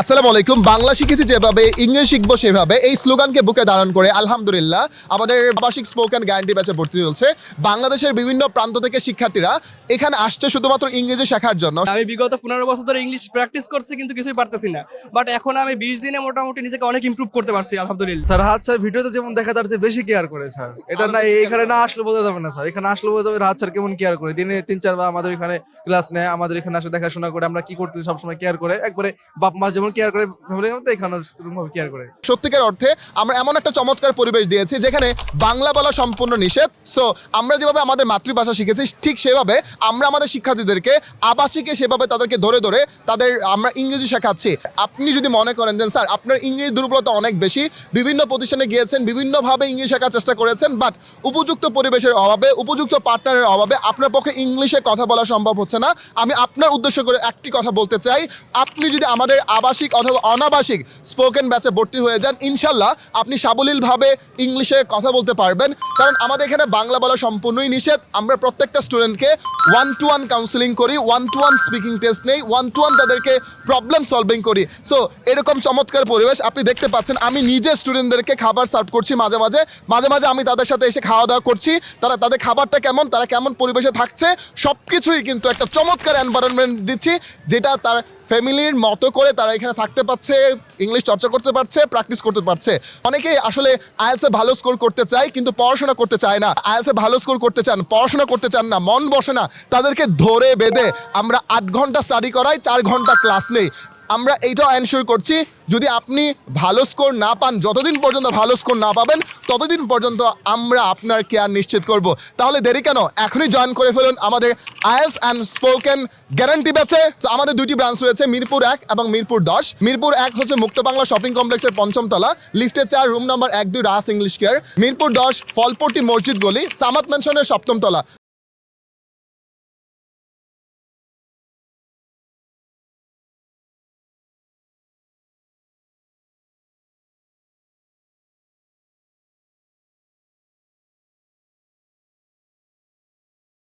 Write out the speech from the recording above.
আসসালামু আলাইকুম। বাংলা শিখেছি যেভাবে ইংলিশ শিখব সেভাবে। এই স্লোগানকে বুকে ধারণ করে আলহামদুলিল্লাহ আমাদের আবাসিক স্পোকেন গ্যারান্টি ব্যাচে ভর্তি চলছে। বাংলাদেশের বিভিন্ন প্রান্ত থেকে শিক্ষার্থীরা এখানে আসছে শুধুমাত্র ইংরেজি শেখার জন্য। আমি বিগত পনেরো বছর ধরে ইংলিশ প্র্যাকটিস করছি কিন্তু কিছুই পারতেছি না। বাট এখন আমি বিশ দিনে মোটামুটি নিজেকে অনেক ইমপ্রুভ করতে পারছি আলহামদুলিল্লাহ। স্যার হাত স্যার ভিডিওতে যেমন দেখা যাচ্ছে বেশি কেয়ার করে স্যার। এটা না এখানে না আসলে বোঝা যাবে না স্যার। এখানে আসলে বোঝা যাবে হাত স্যার কেমন কেয়ার করে। দিনে তিন চারবার আমাদের এখানে ক্লাস নেয় আমাদের এখানে আসে দেখাশোনা করে আমরা কি করতেছি সবসময় কেয়ার করে। একবারে বাপ মা যেমন কেয়ার করে এখানে কেয়ার করে। সত্যিকার অর্থে আমরা এমন একটা চমৎকার পরিবেশ দিয়েছি যেখানে বাংলা বলা সম্পূর্ণ নিষেধ। সো আমরা যেভাবে আমাদের মাতৃভাষা শিখেছি, ঠিক সেভাবে আমরা আমাদের শিক্ষার্থীদেরকে, আবাসিকে সেভাবে তাদেরকে ধরে ধরে তাদের আমরা ইংরেজি শেখাচ্ছি। আপনি যদি মনে করেন যে, স্যার, আপনার ইংরেজি দুর্বলতা অনেক বেশি। বিভিন্ন প্রতিষ্ঠানে গিয়েছেন, বিভিন্নভাবে ইংলিশ শেখার চেষ্টা করেছেন বাট উপযুক্ত পরিবেশের অভাবে, উপযুক্ত পার্টনারের অভাবে আপনার পক্ষে ইংলিশে কথা বলা সম্ভব হচ্ছে না। আমি আপনার উদ্দেশ্য করে একটি কথা বলতে চাই। আপনি যদি আমাদের আবাসিক অথবা অনাবাসিক স্পোকেন ব্যাচে ভর্তি হয়ে যান। ইনশাল্লাহ আপনি সাবলীলভাবে ইংলিশে কথা বলতে পারবেন। কারণ আমাদের এখানে বাংলা বলা সম্পূর্ণই নিষেধ। আমরা প্রত্যেকটা স্টুডেন্টকে ওয়ান টু ওয়ান কাউন্সিলিং করি one to one speaking test নেই ওয়ান টু ওয়ান তাদেরকে প্রবলেম সলভিং করি। সো এরকম চমৎকার পরিবেশ আপনি দেখতে পাচ্ছেন। আমি নিজে স্টুডেন্টদেরকে খাবার সার্ভ করছি মাঝে মাঝে। মাঝে মাঝে আমি তাদের সাথে এসে খাওয়া দাওয়া করছি। তারা তাদের খাবারটা কেমন, তারা কেমন পরিবেশে থাকছে সব কিছুই কিন্তু একটা চমৎকার এনভায়রনমেন্ট দিচ্ছি, যেটা তার ফ্যামিলির মতো করে তারা এখানে থাকতে পারছে ইংলিশ চর্চা করতে পারছে প্র্যাকটিস করতে পারছে। অনেকেই আসলে আইএসএ ভালো স্কোর করতে চায়, কিন্তু পড়াশোনা করতে চায় না। আইএসএ ভালো স্কোর করতে চান, পড়াশোনা করতে চান না, মন বসে না, তাদেরকে ধরে বেঁধে আমরা আট ঘণ্টা স্টাডি করাই, চার ঘণ্টা ক্লাস নেই। আমরা এইটাও এনশিওর করছি, যদি আপনি ভালো স্কোর না পান, যতদিন পর্যন্ত ভালো স্কোর না পাবেন, ততদিন পর্যন্ত আমরা আপনার কেয়ার নিশ্চিত করব। তাহলে দেরি কেন? এখনই জয়েন করে ফেলুন আমাদের আইএস অ্যান্ড স্পোকেন গ্যারান্টি ব্যাচে। আমাদের দুটি ব্রাঞ্চ রয়েছে, মিরপুর এক এবং মিরপুর দশ। মিরপুর এক হচ্ছে মুক্ত বাংলা শপিং কমপ্লেক্সের পঞ্চম তলা। লিফটের চার রুম নাম্বার এক, দুই, রাস ইংলিশ কেয়ার মিরপুর দশ, ফলপট্টি মসজিদ গলি, সামাত ম্যানশনের সপ্তম তলা।